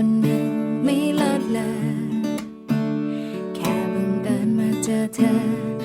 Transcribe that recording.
คนหนึ่งไม่ลดเลยแค่บังเอิญมาเจอเธอ